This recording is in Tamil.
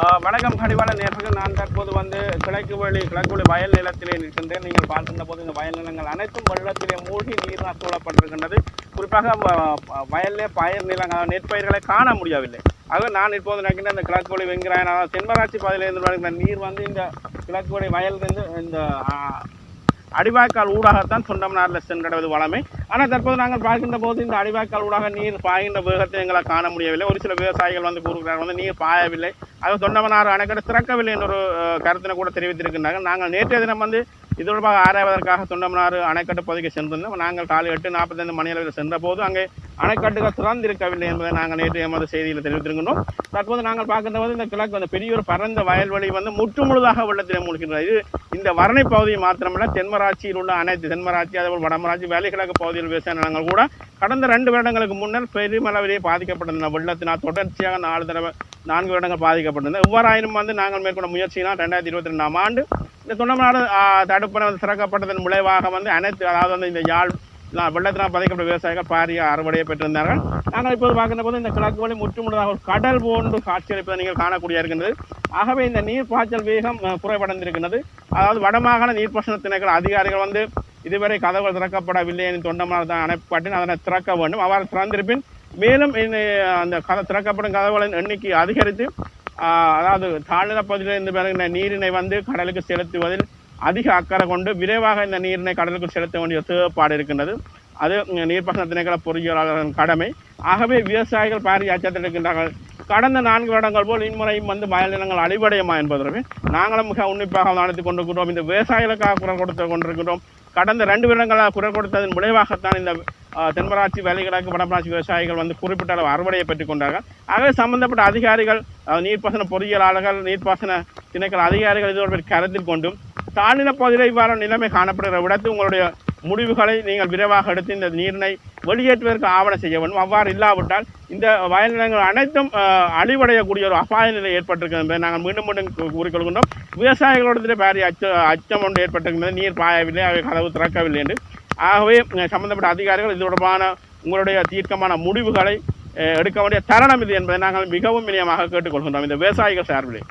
வணக்கம் கடிவாள நேர்கள் நான் தற்போது வந்து கிழக்கு வழி கிழக்கு வழி வயல் நிலத்திலே நிற்கின்றேன். நீங்கள் பார்க்கின்ற போது இந்த வயல் நிலங்கள் அனைத்தும் வெள்ளத்திலே மூழ்கி நீரினால் சூழப்பட்டிருக்கின்றது. குறிப்பாக வ- வயலிலே பயிர் நிலங்கள் நெற்பயிர்களை காண முடியவில்லை. ஆக நான் இப்போது நினைக்கின்ற இந்த கிழக்கு வழி வெங்கிறாயன் தென்மராட்சி பகுதியிலிருந்து வருகின்ற நீர் வந்து இந்த கிழக்கு வழி வயலிலிருந்து இந்த அடிவாய்க்கால் ஊடாகத்தான் சொந்தமனாரில் சென்றடைவது வளமை. ஆனால் தற்போது நாங்கள் பார்க்கின்ற போது இந்த அடிவாய்க்கால் ஊடாக நீர் பாய்கின்ற வேகத்தை எங்களால் காண முடியவில்லை. ஒரு சில விவசாயிகள் வந்து கூறுகிறார்கள் வந்து நீர் பாயவில்லை. அது தொண்டமனார் அணைக்கட்டு திறக்கவில்லை என்ற ஒரு கருத்தினை கூட தெரிவித்திருக்கின்றார்கள். நாங்கள் நேற்றைய தினம் வந்து இது தொடர்பாக ஆராய்வதற்காக தொண்டமனாறு அணைக்கட்டு பகுதிக்கு சென்றிருந்தோம். நாங்கள் காலை எட்டு நாற்பத்தைந்து மணி அளவில் சென்ற போது அங்கே அணைக்கட்டுகள் திறந்திருக்கவில்லை என்பதை நாங்கள் நேற்று எமது செய்தியில் தெரிவித்திருக்கணும் தற்போது நாங்கள் பார்க்கின்ற போது இந்த கிழக்கு வந்து பெரிய ஒரு பரந்த வயல்வெளி வந்து முற்று முழுதாக வெள்ளத்தில் மூழ்கின்றது. இது இந்த வரணை பகுதி மாத்திரமல்ல தென்மராட்சியில் உள்ள அனைத்து தென்மராட்சி அதேபோல் வடமராட்சி வேலைக்கிழக்கு பகுதியில் விவசாய நிலங்கள் கூட கடந்த ரெண்டு வருடங்களுக்கு முன்னர் பெருமளவிலேயே பாதிக்கப்பட்டிருந்த வெள்ளத்தினால் தொடர்ச்சியாக நாலு தடவை நான்கு வருடங்கள் பாதிக்கப்பட்டிருந்தது எவ்வாறாயினும் வந்து நாங்கள் மேற்கொண்ட முயற்சியினால் ரெண்டாயிரத்தி இருபத்தி ரெண்டாம் ஆண்டு இந்த தொண்டமாடு தடுப்பணை வந்து திறக்கப்பட்டதன் விளைவாக வந்து அனைத்து அதாவது வந்து இந்த யாழ் வெள்ளத்தினால் பாதிக்கப்பட்ட விவசாயிகள் பாரிய அறுவடையை பெற்றிருந்தார்கள் நாங்கள் இப்போது பார்க்கின்ற போது இந்த கிழக்கு வழி முற்றுமுழுதாக ஒரு கடல் போன்று காட்சியளிப்பதை நீங்கள் காணக்கூடிய இருக்கின்றது ஆகவே இந்த நீர் பாய்ச்சல் வேகம் குறைவடைந்திருக்கின்றது அதாவது வடமாகாண நீர்ப்பாசன திணைக்கள அதிகாரிகள் வந்து இதுவரை கதவுகள் திறக்கப்படவில்லை என்று தொண்டமாக தான் அணைப்பாட்டின் அதனை திறக்க வேண்டும் அவ்வாறு திறந்திருப்பின் மேலும் அந்த கதை திறக்கப்படும் கதவுகளின் எண்ணிக்கை அதிகரித்து அதாவது தாழ்நில பகுதியிலிருந்து வருகின்ற நீரினை வந்து கடலுக்கு செலுத்துவதில் அதிக அக்கறை கொண்டு விரைவாக இந்த நீரினை கடலுக்கு செலுத்த வேண்டிய தேவைப்பாடு இருக்கின்றது. அது நீர்ப்பாசன திணைக்கள பொறியியலாளர்களின் கடமை. ஆகவே விவசாயிகள் பாரிய அச்சத்தில் இருக்கின்றார்கள். கடந்த நான்கு வருடங்கள் போல் இம்முறையும் வந்து வயல் நிலங்கள் அழிவடையுமா என்பதற்கு நாங்களும் மிக உன்னிப்பாக நடத்தி கொண்டிருக்கிறோம் இந்த விவசாயிகளுக்காக குரல் கொடுத்து கொண்டிருக்கிறோம் கடந்த ரெண்டு வருடங்களாக குரல் கொடுத்ததன் விளைவாகத்தான் இந்த தென்மராட்சி வேலைகிழக்கு வடமராட்சி விவசாயிகள் வந்து குறிப்பிட்ட அளவு அறுவடையை பெற்றுக் கொண்டார்கள். ஆகவே சம்பந்தப்பட்ட அதிகாரிகள் நீர்ப்பாசன பொறியியலாளர்கள் நீர்ப்பாசன திணைக்கள அதிகாரிகள் இதோடு கருத்தில் கொண்டும் தாழ்நில பகுதியில் இவ்வாறு நிலைமை காணப்படுகிற விடத்து உங்களுடைய முடிவுகளை நீங்கள் விரைவாக எடுத்து இந்த நீரினை வெளியேற்றுவதற்கு ஆவணம் செய்ய வேண்டும். அவ்வாறு இல்லாவிட்டால் இந்த வயல் நிலங்கள் அனைத்தும் அழிவடையக்கூடிய ஒரு அபாய நிலை ஏற்பட்டிருக்கிறது என்பதை நாங்கள் மீண்டும் மீண்டும் கூறிக்கொள்கின்றோம் விவசாயிகளோட பாரிய அச்ச அச்சம் ஒன்று ஏற்பட்டிருக்கிறது நீர் பாயவில்லை அவை கதவு திறக்கவில்லை என்று. ஆகவே சம்பந்தப்பட்ட அதிகாரிகள் இது தொடர்பான உங்களுடைய தீர்க்கமான முடிவுகளை எடுக்க வேண்டிய தருணம் இது என்பதை நாங்கள் மிகவும் இனியமாக கேட்டுக்கொள்கின்றோம். இந்த விவசாயிகள் சார்பிலே.